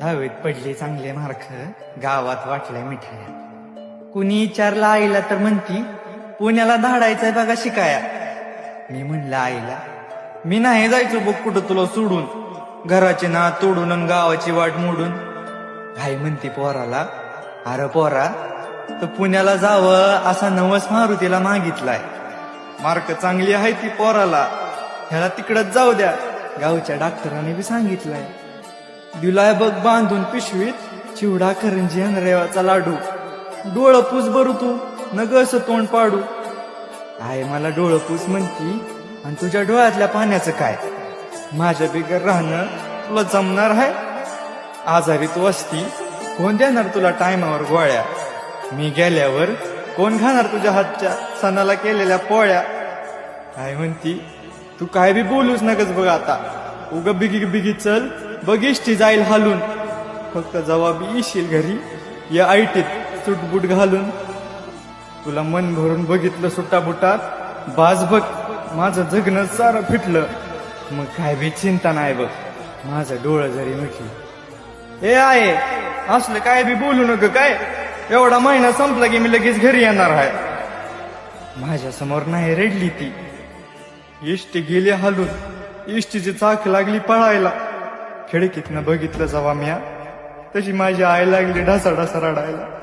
दहावीत पडले चांगले मार्क गावात वाटल्या मिठाया. कुणी विचारला आईला तर म्हणती पुण्याला धाडायचंय बघा शिकाया. मी म्हणलं आईला मी नाही जायचो बघ कुठं तुला सोडून. घराचे ना तोडून गावाची वाट मोडून. भाई म्हणती पोराला अरे पोरा तर पुण्याला जावं असा नवस मारुतीला मागितलाय. मार्क चांगली आहे ती पोराला. ह्याला तिकडच जाऊ द्या. गावच्या डॉक्टरांनी बी सांगितलंय. दिलाय बघ बांधून पिशवीत चिवडा करंजी आणि रेवाचा लाडू. डोळ पूस भरू तू नग असं तोंड पाडू. आहे मला डोळ पूस म्हणती आणि तुझ्या डोळ्यातल्या पाण्याचं काय? माझ्या बिगर राहणं तुला जमणार आहे आजारी तू असती कोण देणार तुला टायमावर गोळ्या? मी गेल्यावर कोण खाणार तुझ्या हातच्या सणाला केलेल्या पोळ्या? काय म्हणती तू काय बी बोलूच नकच बघ आता. उग बिगी बिगी चल बघिष्टी जाईल हालून. फक्त जेव्हा येशील घरी या आयटीत सुटबुट घालून. तुला मन भरून बघितलं सुटाबुटात बाज बघ माझं जगणं सारं फिटलं. मग काय बी चिंता नाही बघ माझं डोळं जरी मिटलं. हे आहे असलं काय बी बोलू नका काय? एवढा महिना संपला की मी लगेच घरी येणार आहे. माझ्यासमोर नाही रडली ती. इष्टी गेली हालून. इष्टीची चाक लागली पळायला. खिडकीतनं बघितलं जेव्हा म्या. तशी माझी आई लागली ढासा ढासा रडायला.